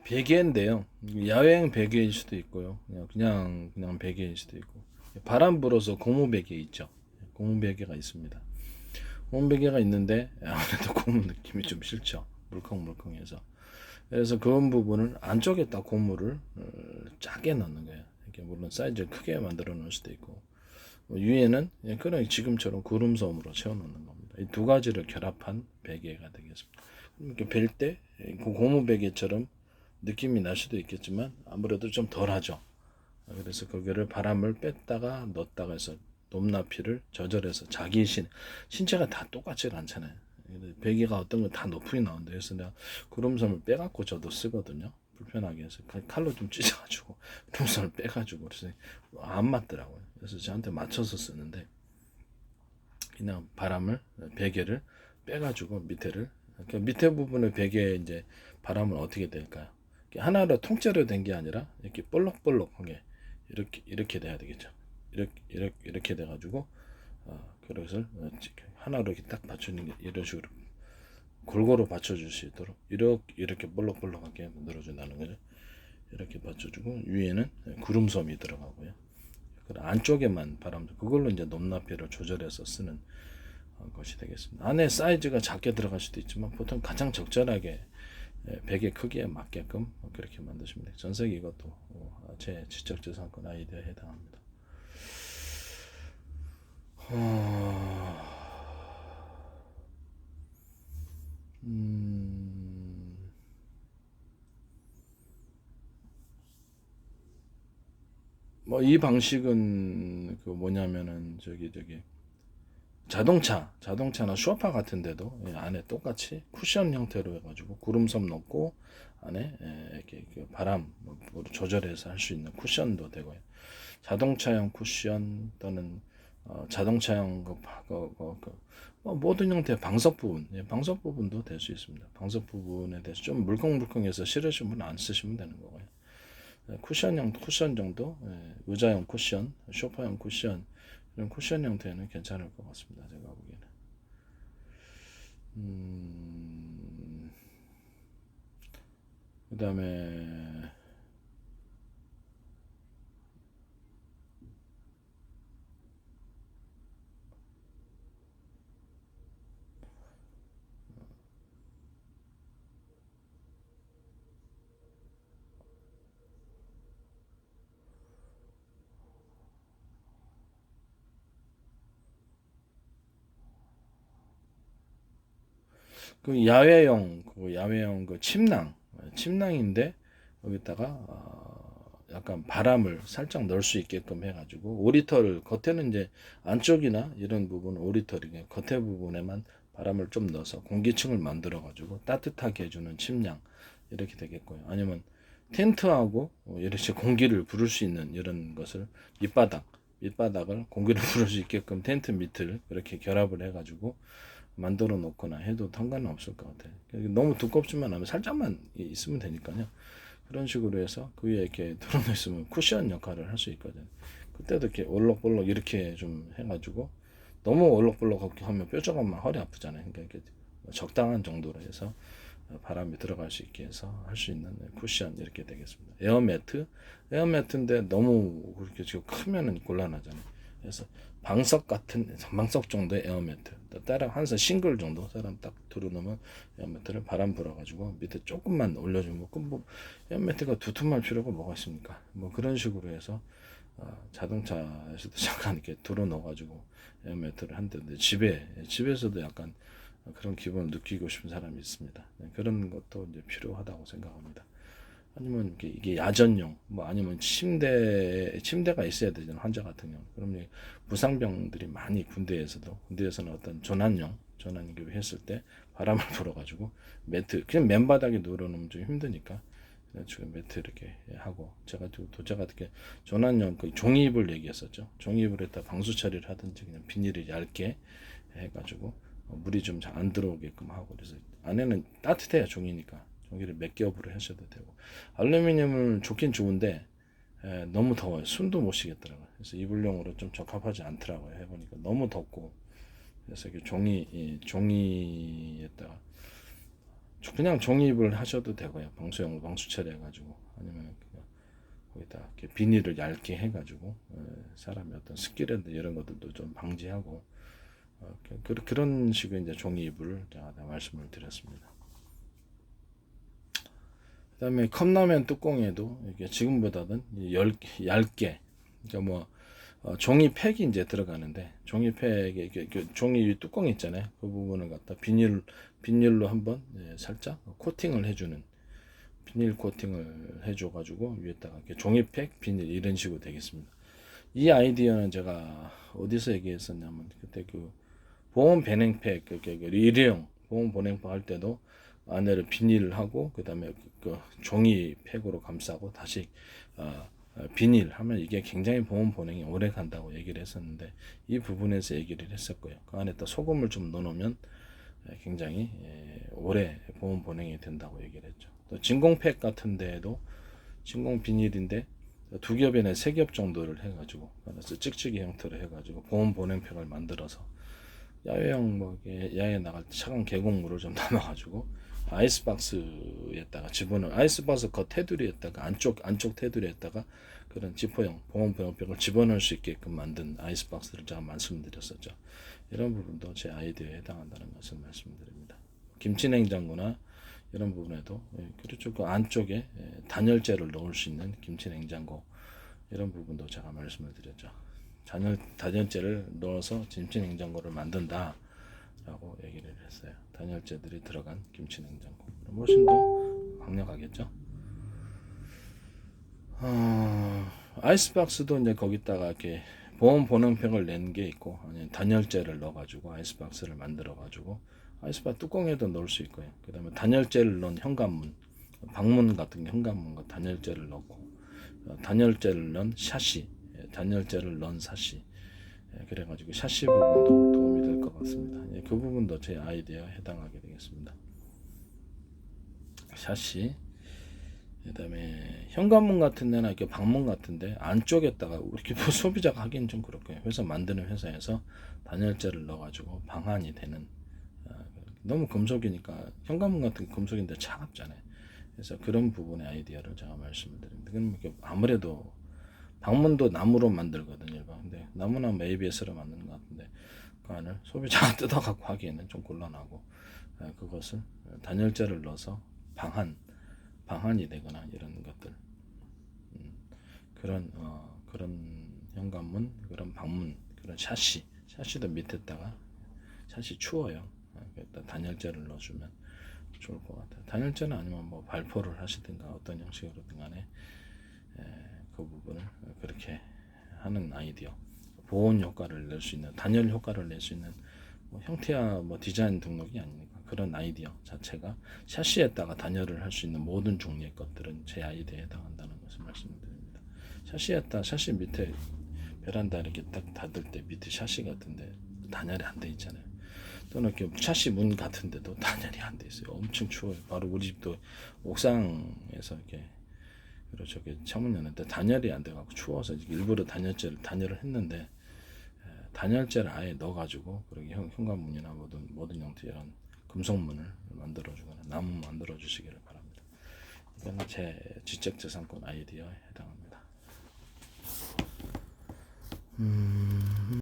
어, 베개인데요. 야외형 베개일 수도 있고요. 그냥 그냥 그냥 베개일 수도 있고. 바람 불어서 고무 베개 있죠. 고무 베개가 있습니다. 고무 베개가 있는데 아무래도 고무 느낌이 좀 싫죠. 물컹물컹해서. 그래서 그런 부분을 안쪽에 딱 고무를 어, 작게 넣는 거예요. 이렇게 물론 사이즈를 크게 만들어 놓을 수도 있고 뭐 위에는 그냥 지금처럼 구름섬으로 채워 놓는 겁니다. 이 두 가지를 결합한 베개가 되겠습니다. 이렇게 벨때 그 고무 베개처럼 느낌이 날 수도 있겠지만 아무래도 좀 덜하죠. 그래서 거기를 바람을 뺐다가 넣었다가 해서 높낮이를 조절해서 자기 신 신체가 다 똑같지 않잖아요. 베개가 어떤 건 다 높이 나온다. 그래서 내가 구름섬을 빼갖고 저도 쓰거든요. 불편하게 해서 칼- 칼로 좀 찢어가지고 구름섬을 빼가지고 그래서 안 맞더라고요. 그래서 저한테 맞춰서 쓰는데 그냥 바람을 베개를 빼가지고 밑에를 그러니까 밑에 부분의 베개에 이제 바람은 어떻게 될까요? 하나로 통째로 된 게 아니라 이렇게 볼록볼록하게 이렇게 이렇게 돼야 되겠죠. 이렇게 이렇게 이렇게 돼가지고 어, 그것을 어, 하나로 이렇게 딱 받쳐주는 게 이런 식으로 골고루 받쳐줄 수 있도록 이렇게 이렇게 볼록볼록하게 만들어준다는 거죠. 이렇게 받쳐주고 위에는 구름섬이 들어가고요. 그 안쪽에만 바람 그걸로 이제 높낮이를 조절해서 쓰는 어, 것이 되겠습니다. 안에 사이즈가 작게 들어갈 수도 있지만 보통 가장 적절하게 예, 베개 크기에 맞게끔 그렇게 만드시면 돼요. 전세기 이것도 어, 제 지적재산권 아이디어에 해당합니다. 어... 음... 뭐이 방식은 그 뭐냐면은 저기 저기 자동차, 자동차나 쇼파 같은 데도 예, 안에 똑같이 쿠션 형태로 해가지고 구름섬 넣고 안에 예, 이렇게 그 바람 뭐 조절해서 할 수 있는 쿠션도 되고요. 자동차용 쿠션 또는 어, 자동차용 그, 바- 그, 그, 그, 뭐 모든 형태의 방석 부분, 예, 방석 부분도 될 수 있습니다. 방석 부분에 대해서 좀 물컹물컹해서 싫으신 분은 안 쓰시면 되는 거고요. 예, 쿠션형 쿠션 정도, 예, 의자용 쿠션, 쇼파용 쿠션 이런 쿠션 형태는 괜찮을 것 같습니다. 제가 보기에는. 음, 그 다음에 그 야외용 그 야외용 그 침낭 침낭인데 여기다가 어, 약간 바람을 살짝 넣을 수 있게끔 해가지고 오리털 겉에는 이제 안쪽이나 이런 부분 오리털이 겉에 부분에만 바람을 좀 넣어서 공기층을 만들어 가지고 따뜻하게 해주는 침낭 이렇게 되겠고요. 아니면 텐트하고 어, 이렇게 공기를 부를 수 있는 이런 것을 밑바닥 밑바닥을 공기를 부를 수 있게끔 텐트 밑을 이렇게 결합을 해가지고 만들어 놓거나 해도 상관은 없을 것 같아요. 너무 두껍지만 않으면 살짝만 있으면 되니까요. 그런 식으로 해서 그 위에 이렇게 들어놓 있으면 쿠션 역할을 할 수 있거든요. 그때도 이렇게 올록볼록 이렇게 좀 해가지고 너무 올록볼록 하면 뾰족하면 허리 아프잖아요. 그러니까 이렇게 적당한 정도로 해서 바람이 들어갈 수 있게 해서 할 수 있는 쿠션 이렇게 되겠습니다. 에어매트, 에어매트인데 너무 그렇게 지금 크면은 곤란하잖아요. 그래서 방석 같은 방석 정도의 에어매트, 따라 항상 싱글 정도 사람 딱 들어놓으면 에어매트를 바람 불어가지고 밑에 조금만 올려주면 그뭐 에어매트가 두툼할 필요가 뭐가 있습니까? 뭐 그런 식으로 해서 어, 자동차에서도 잠깐 이렇게 들어 넣어가지고 에어매트를 한다는데 집에 집에서도 약간 그런 기분을 느끼고 싶은 사람이 있습니다. 네, 그런 것도 이제 필요하다고 생각합니다. 아니면 이게, 야전용, 뭐 아니면 침대 침대가 있어야 되잖아요 환자 같은 경우. 그럼 부상병들이 많이 군대에서도 군대에서는 어떤 전환용 전환 교육했을 때 바람을 불어가지고 매트 그냥 맨바닥에 누워놓으면 좀 힘드니까 지금 매트 이렇게 하고 제가 또 제가 어떻게 전환용 그 종이입을 얘기했었죠. 종이입을 했다 방수 처리를 하든지 그냥 비닐을 얇게 해가지고 어, 물이 좀 잘 안 들어오게끔 하고 그래서 안에는 따뜻해야 종이니까 종이를 몇 겹으로 하셔도 되고. 알루미늄을 좋긴 좋은데 에, 너무 더워요. 숨도 못 쉬겠더라고요. 그래서 이불용으로 좀 적합하지 않더라고요 해보니까. 너무 덥고. 그래서 이게 종이 이 종이에다가 그냥 종이입을 하셔도 되고요. 방수용 방수 처리해가지고 아니면 거기다 이렇게 비닐을 얇게 해가지고 어, 사람의 어떤 습기라든지 이런 것들도 좀 방지하고 어, 그, 그런 식의 이제 종이입을 제가 다 말씀을 드렸습니다. 그다음에 컵라면 뚜껑에도 이게 지금보다는 열, 얇게 그러니까 뭐 어, 종이팩이 이제 들어가는데 종이팩에 이렇게, 이렇게 종이 뚜껑 있잖아요. 그 부분을 갖다 비닐 비닐로 한번 예, 살짝 코팅을 해주는 비닐 코팅을 해줘 가지고 위에다가 이렇게 종이팩 비닐 이런 식으로 되겠습니다. 이 아이디어는 제가 어디서 얘기했었냐면 그때 그 보험 배냉팩 그 일회용 보험 보냉팩 할 때도 안에를 비닐을 하고 그다음에 그 종이 팩으로 감싸고 다시 어, 어, 비닐 하면 이게 굉장히 보험 보냉이 오래 간다고 얘기를 했었는데 이 부분에서 얘기를 했었고요. 그 안에 또 소금을 좀 넣어놓으면 예, 굉장히 예, 오래 보험 보냉이 된다고 얘기를 했죠. 또 진공팩 같은 데에도 진공 비닐인데 두 겹이나 세 겹 정도를 해가지고 그래서 찍찍이 형태로 해가지고 보험 보냉팩을 만들어서 야외형 뭐 이렇게 야외 나갈 때 차가운 계곡물을 좀 담아가지고 아이스박스에다가 집어넣어 아이스박스 겉 테두리에다가 안쪽 안쪽 테두리에다가 그런 지퍼형 보온 병병을 집어넣을 수 있게끔 만든 아이스박스를 제가 말씀드렸었죠. 이런 부분도 제 아이디어에 해당한다는 것을 말씀드립니다. 김치 냉장고나 이런 부분에도 예, 그렇죠. 그 안쪽에 예, 단열재를 넣을 수 있는 김치 냉장고 이런 부분도 제가 말씀을 드렸죠. 단열 단열재를 넣어서 김치 냉장고를 만든다 라고 얘기를 했어요. 단열재들이 들어간 김치 냉장고. 그럼 훨씬 더 강력하겠죠. 어, 아이스박스도 이제 거기다가 이렇게 보온 보냉팩을 낸 게 있고 아니 단열재를 넣어가지고 아이스박스를 만들어가지고 아이스박 뚜껑에도 넣을 수 있고요. 그다음에 단열재를 넣은 현관문, 방문 같은 현관문과 단열재를 넣고 어, 단열재를 넣은 샤시, 예, 단열재를 넣은 사시. 예, 그래가지고 샤시 부분도 도움이 될 것 같습니다. 예, 그 부분도 제 아이디어에 해당하게 되겠습니다. 샤시. 그다음에 현관문 같은 데나 이렇게 방문 같은데 안쪽에다가 이렇게 뭐 소비자가 하기는 좀 그렇고요. 회사 만드는 회사에서 단열재를 넣어가지고 방한이 되는 어, 너무 금속이니까 현관문 같은 게 금속인데 차갑잖아요. 그래서 그런 부분의 아이디어를 제가 말씀을 드립니다. 그럼 이렇게 아무래도 방문도 나무로 만들거든요. 근데 나무나 뭐 ABS로 만드는 것 같은데 그 안을 소비자가 뜯어갖고 하기에는 좀 곤란하고 어, 그것을 단열재를 넣어서 방한 방한이 되거나 이런 것들 음, 그런 어, 그런 현관문 그런 방문 그런 샤시 샤시도 밑에다가 샤시 추워요. 어, 일단 단열재를 넣어주면 좋을 것 같아요. 단열재는 아니면 뭐 발포를 하시든가 어떤 형식으로든 간에 에, 그 부분을 그렇게 하는 아이디어 보온 효과를 낼 수 있는 단열 효과를 낼 수 있는 뭐 형태야 뭐 디자인 등록이 아니니까 그런 아이디어 자체가 샤시에다가 단열을 할 수 있는 모든 종류의 것들은 제 아이디어에 해당한다는 것을 말씀드립니다. 샤시에다 샤시 밑에 베란다 이렇게 딱 닫을 때 밑에 샤시 같은데 단열이 안 돼 있잖아요. 또는 이렇게 샤시 문 같은데도 단열이 안 돼 있어요. 엄청 추워요. 바로 우리 집도 옥상에서 이렇게 그렇죠. 그 창문 여는데 단열이 안 돼갖고 추워서 일부러 단열재를 단열을 했는데 에, 단열재를 아예 넣어가지고 그렇게 현, 현관문이나 모든 모든 형태 이런 금속문을 만들어주거나 나무 만들어 주시기를 바랍니다. 이거는 제 지적재산권 아이디어에 해당합니다. 음.